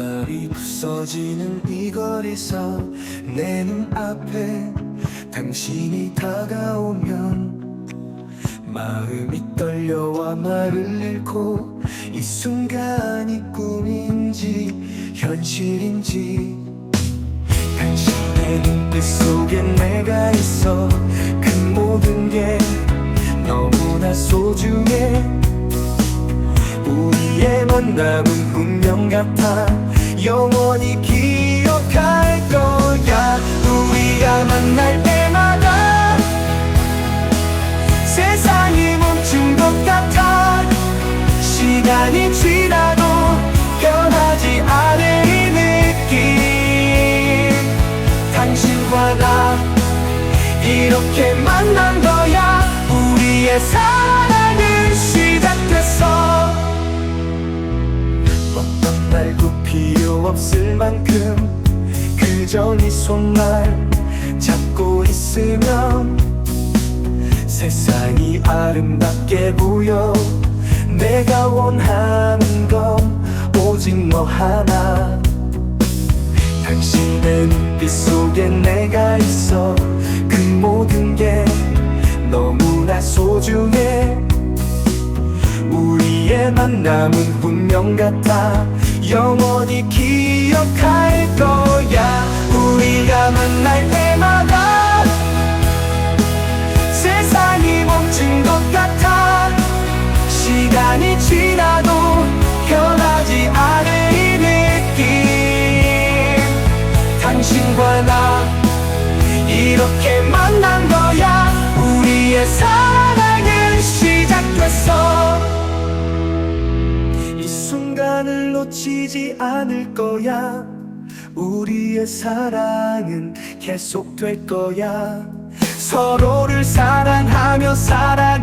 햇살이 부서지는 이 거리서 내 눈앞에 당신이 다가오면 마음이 떨려와 말을 잃고 이 순간이 꿈인지 현실인지 당신의 눈빛 속에 내가 있어 그 모든 게 너무나 소중해 우리의 만남은 운명 같아 영원히 기억할 거야. 우리가 만날 때마다 세상이 멈춘 것 같아. 시간이 지나도 변하지 않을 이 느낌. 당신과 나 이렇게 만난 거야. 우리의 사랑 말도 필요 없을 만큼 그저 네 손날 잡고 있으면 세상이 아름답게 보여. 내가 원하는 건 오직 너 하나. 당신의 눈빛 속에 내가 있어 그 모든 게 너무나 소중해. 우리의 만남은 운명 같아 영원히 기억할 거야. 우리가 만날 때마다 세상이 멈춘 것 같아. 시간이 지나도 변하지 않을 이 느낌. 당신과 나 이렇게 놓치지 않을 거야. 우리의 사랑은 계속될 거야. 서로를 사랑하며 살아